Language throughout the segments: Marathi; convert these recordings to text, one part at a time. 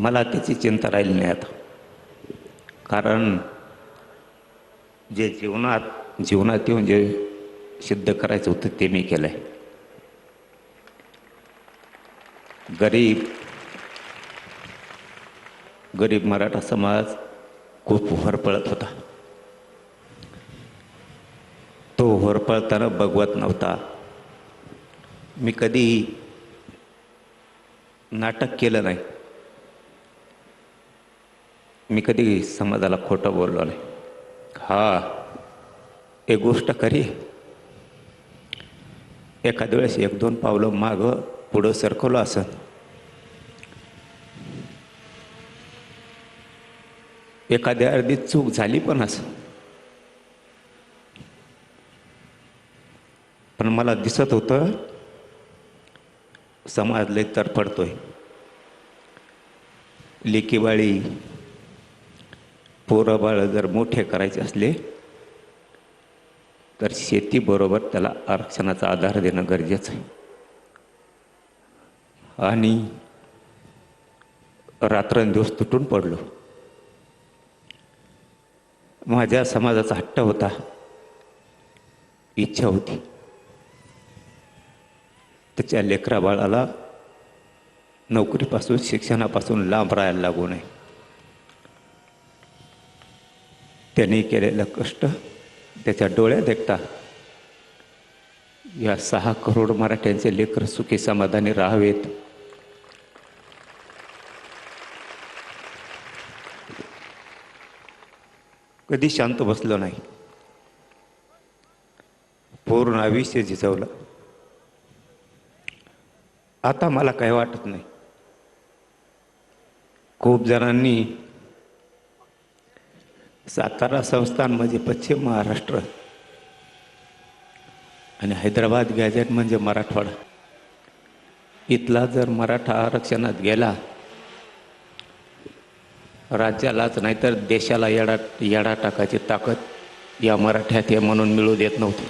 मला त्याची चिंता राहिली नाही आता. कारण जे जीवनात जीवनात येऊन जे सिद्ध करायचं होतं ते मी केलं आहे गरीब गरीब मराठा समाज खूप होरपळत होता. तो होरपळताना बघवत नव्हता. मी कधी नाटक केलं नाही. मी कधी समाजाला खोटं बोललो नाही. हा एक गोष्ट खरी. एखाद्या वेळेस एक दोन पावलं मागं पुढं सरकवलं असं. एखाद्या अर्धी चूक झाली पण असं. पण मला दिसत होतं समाज लय तरफडतोय लेकीवाळी पोरंबाळं जर मोठे करायचे असले तर शेतीबरोबर त्याला आरक्षणाचा आधार देणं गरजेचं आहे. आणि रात्रंदिवस तुटून पडलो. माझ्या समाजाचा हट्ट होता इच्छा होती. त्याच्या लेकरा बाळाला नोकरीपासून शिक्षणापासून लांब राहायला लागू नये. त्यांनी केलेलं कष्ट त्याच्या डोळ्यात देखता या सहा करोड मराठ्यांचे लेकर सुखी समाधानी राहावेत. कधी शांत बसलो नाही. पूर्ण आयुष्य झिजवलं आता मला काही वाटत नाही. खूप जणांनी सातारा संस्थान म्हणजे पश्चिम महाराष्ट्र आणि हैदराबाद गॅजेट म्हणजे मराठवाडा. इथला जर मराठा आरक्षणात गेला राज्यालाच नाहीतर देशाला येडा येडा टाकायची ताकद या मराठ्यात हे म्हणून मिळू देत नव्हती.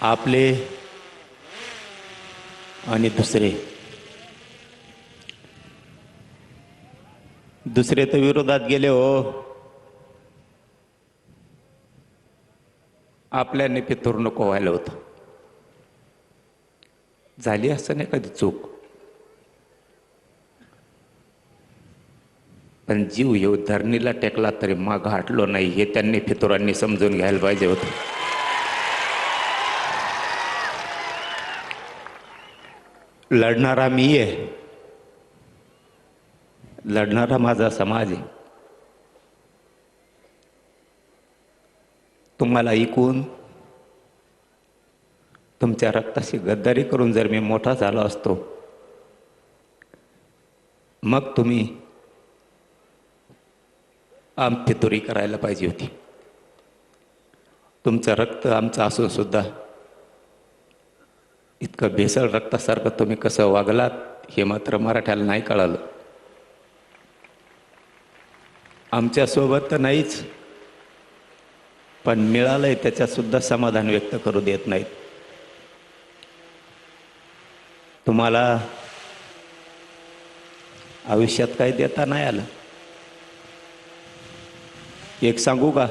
आपले आणि दुसरे दुसरे तर विरोधात गेले हो. आपल्याने पितूर नको व्हायला होतं. झाली असं नाही कधी चूक. पण जीव येऊ धरणीला टेकला तरी माग हटलो नाही हे त्यांनी फितुरांनी समजून घ्यायला पाहिजे होतं. लढणारा मी आहे लढणारा माझा समाज आहे. तुम्हाला ऐकून तुमच्या रक्ताशी गद्दारी करून जर मी मोठा झालो असतो मग तुम्ही आमची तुरी करायला पाहिजे होती. तुमचं रक्त आमचं असून सुद्धा इतकं भेसळ रक्तासारखं तुम्ही कसं वागलात हे मात्र मराठ्याला नाही कळालं. आमच्यासोबत तर नाहीच पण मिळालंय आहे सुद्धा समाधान व्यक्त करू देत नाहीत. तुम्हाला आयुष्यात काही देता नाही आलं. एक सांगू का?